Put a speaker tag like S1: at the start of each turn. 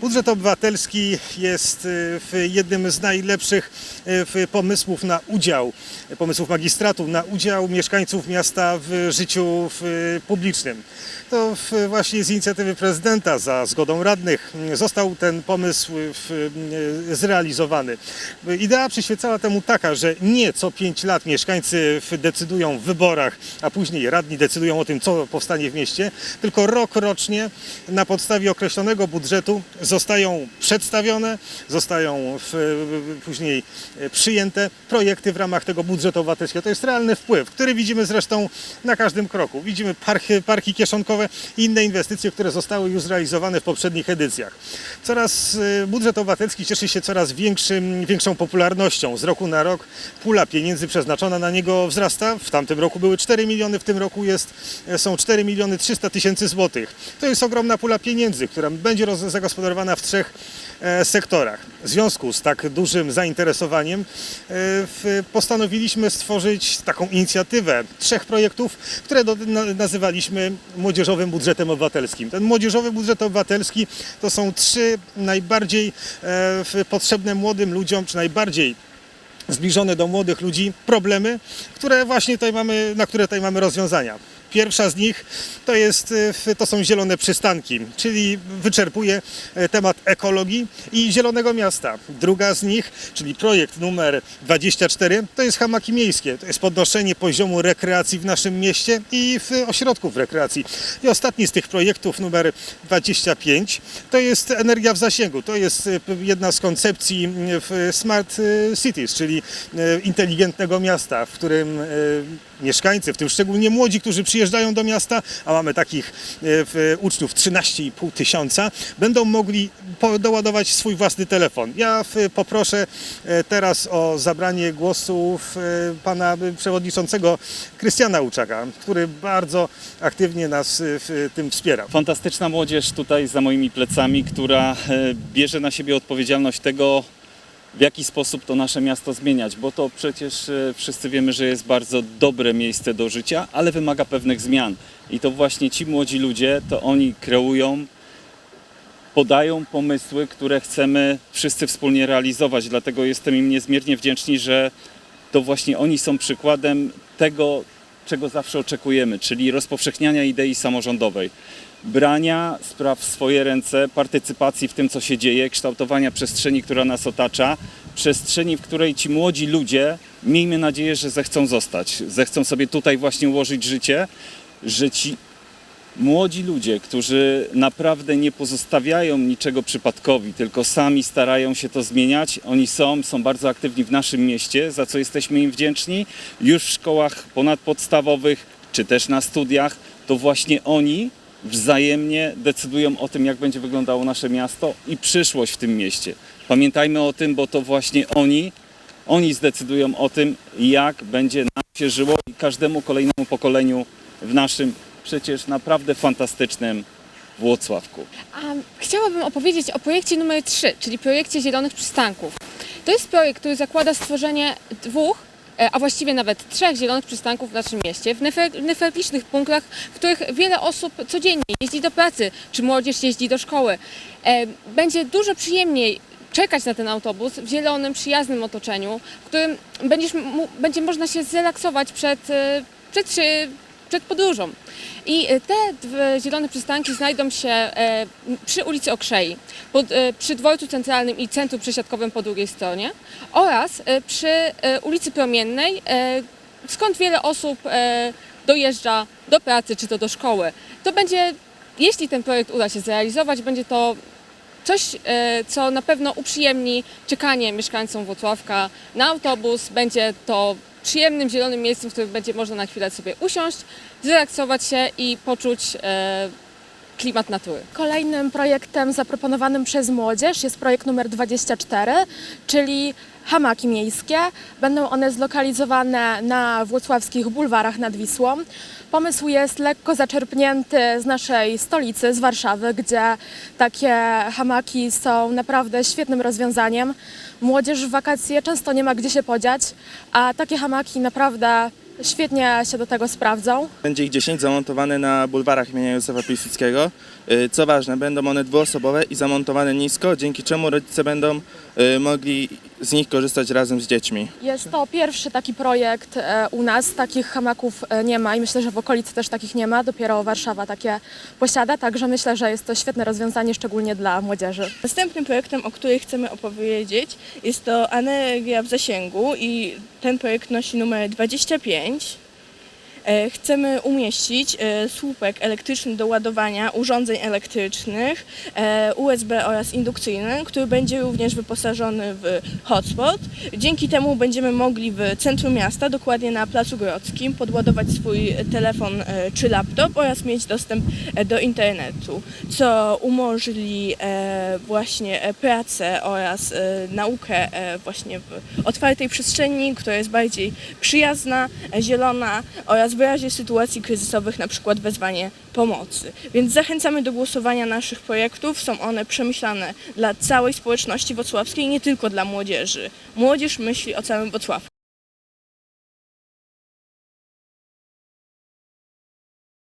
S1: Budżet obywatelski jest y, jednym z najlepszych y, pomysłów na udział, pomysłów magistratów na udział mieszkańców miasta w życiu w publicznym. To właśnie z inicjatywy prezydenta za zgodą radnych y, został ten pomysł y, zrealizowany. Idea przyświecała temu taka, że nie co pięć lat mieszkańcy decydują w wyborach, a później radni decydują o tym, co powstanie w mieście, tylko rok rocznie na podstawie określonego budżetu zostają przedstawione, zostają w, później e, przyjęte projekty w ramach tego budżetu obywatelskiego. To jest realny wpływ, który widzimy zresztą na każdym kroku. Widzimy parki, parki kieszonkowe i inne inwestycje, które zostały już zrealizowane w poprzednich edycjach. Coraz e, budżet obywatelski cieszy się coraz większym, większą popularnością. Z roku na rok pula pieniędzy przeznaczona na niego wzrasta. W tamtym roku były 4 miliony, w tym roku jest, e, są 4 miliony 300 tysięcy złotych. To jest ogromna pula pieniędzy, która będzie roz, zagospodarowana w trzech e, sektorach. W związku z tak dużym zainteresowaniem e, postanowiliśmy stworzyć taką inicjatywę trzech projektów, które nazywaliśmy Młodzieżowym Budżetem Obywatelskim. Ten Młodzieżowy Budżet Obywatelski to są trzy najbardziej e, potrzebne młodym ludziom, czy najbardziej zbliżone do młodych ludzi problemy, które właśnie tutaj mamy, na które tutaj mamy rozwiązania. Pierwsza z nich to, jest, e, to są zielone przystanki, czyli wyczerpuje e, temat ekologii i zielonego miasta. Druga z nich, czyli projekt numer 24, to jest hamaki miejskie. To jest podnoszenie poziomu rekreacji w naszym mieście i w ośrodków rekreacji. I ostatni z tych projektów, numer 25, to jest energia w zasięgu. To jest e, jedna z koncepcji Smart e, Cities, czyli e, inteligentnego miasta, w którym e, mieszkańcy, w tym szczególnie młodzi, którzy przyjeżdżają do miasta, a mamy takich e, w, uczniów 13,5 tysiąca, będą mogli doładować swój własny telefon. Ja poproszę e, teraz o zabranie głosu e, pana przewodniczącego Krystiana Łuczaka, który bardzo aktywnie nas w tym wspiera.
S2: Fantastyczna młodzież tutaj za moimi plecami, która bierze na siebie odpowiedzialność tego, w jaki sposób to nasze miasto zmieniać, bo to przecież e, wszyscy wiemy, że jest bardzo dobre miejsce do życia, ale wymaga pewnych zmian. I to właśnie ci młodzi ludzie, to oni kreują, podają pomysły, które chcemy wszyscy wspólnie realizować. Dlatego jestem im niezmiernie wdzięczny, że to właśnie oni są przykładem tego, czego zawsze oczekujemy, czyli rozpowszechniania idei samorządowej, brania spraw w swoje ręce, partycypacji w tym, co się dzieje, kształtowania przestrzeni, która nas otacza, przestrzeni, w której ci młodzi ludzie, miejmy nadzieję, że zechcą zostać, zechcą sobie tutaj właśnie ułożyć życie, że ci młodzi ludzie, którzy naprawdę nie pozostawiają niczego przypadkowi, tylko sami starają się to zmieniać. Oni są, są bardzo aktywni w naszym mieście, za co jesteśmy im wdzięczni. Już w szkołach ponadpodstawowych, czy też na studiach, to właśnie oni wzajemnie decydują o tym, jak będzie wyglądało nasze miasto i przyszłość w tym mieście. Pamiętajmy o tym, bo to właśnie oni, oni zdecydują o tym, jak będzie nam się żyło i każdemu kolejnemu pokoleniu w naszym przecież naprawdę fantastycznym Włocławku.
S3: A chciałabym opowiedzieć o projekcie numer 3, czyli projekcie Zielonych Przystanków. To jest projekt, który zakłada stworzenie dwóch, e, a właściwie nawet trzech zielonych przystanków w naszym mieście, w newralgicznych punktach, w których wiele osób codziennie jeździ do pracy, czy młodzież jeździ do szkoły. E, Będzie dużo przyjemniej czekać na ten autobus w zielonym, przyjaznym otoczeniu, w którym będziesz, będzie można się zrelaksować przed, e, przed, przed podróżą. I e, te zielone przystanki znajdą się e, przy ulicy Okrzei, e, przy dworcu centralnym i centrum przesiadkowym po drugiej stronie oraz przy ulicy Promiennej, skąd wiele osób dojeżdża do pracy czy to do szkoły. To będzie, jeśli ten projekt uda się zrealizować, będzie to coś, co na pewno uprzyjemni czekanie mieszkańcom Włocławka na autobus. Będzie to przyjemnym, zielonym miejscem, w którym będzie można na chwilę sobie usiąść, zrelaksować się i poczuć e, klimat natury.
S4: Kolejnym projektem zaproponowanym przez młodzież jest projekt numer 24, czyli hamaki miejskie. Będą one zlokalizowane na włocławskich bulwarach nad Wisłą. Pomysł jest lekko zaczerpnięty z naszej stolicy, z Warszawy, gdzie takie hamaki są naprawdę świetnym rozwiązaniem. Młodzież w wakacje często nie ma gdzie się podziać, a takie hamaki naprawdę Świetnie się do tego sprawdzą.
S5: Będzie ich 10 zamontowane na bulwarach imienia Józefa Piłsudskiego. Y, Co ważne, będą one dwuosobowe i zamontowane nisko, dzięki czemu rodzice będą y, mogli z nich korzystać razem z dziećmi.
S4: Jest to pierwszy taki projekt e, u nas. Takich hamaków e, nie ma i myślę, że w okolicy też takich nie ma. Dopiero Warszawa takie posiada, także myślę, że jest to świetne rozwiązanie, szczególnie dla młodzieży.
S6: Następnym projektem, o którym chcemy opowiedzieć, jest to energia w zasięgu i ten projekt nosi numer 25. E, Chcemy umieścić e, słupek elektryczny do ładowania urządzeń elektrycznych e, USB oraz indukcyjny, który będzie również wyposażony w hotspot. Dzięki temu będziemy mogli w centrum miasta, dokładnie na Placu Grodzkim, podładować swój telefon czy laptop oraz mieć dostęp do internetu, co umożliwi właśnie pracę oraz naukę właśnie w otwartej przestrzeni, która jest bardziej przyjazna, zielona oraz w razie sytuacji kryzysowych, na przykład wezwanie pomocy. Więc zachęcamy do głosowania naszych projektów. Są one przemyślane dla całej społeczności wrocławskiej, nie tylko dla młodzieży. Młodzież myśli o całym Wrocławku.